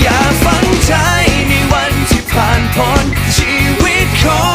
อย่าฝังใจในวันที่ผ่านพ้นชีวิตของ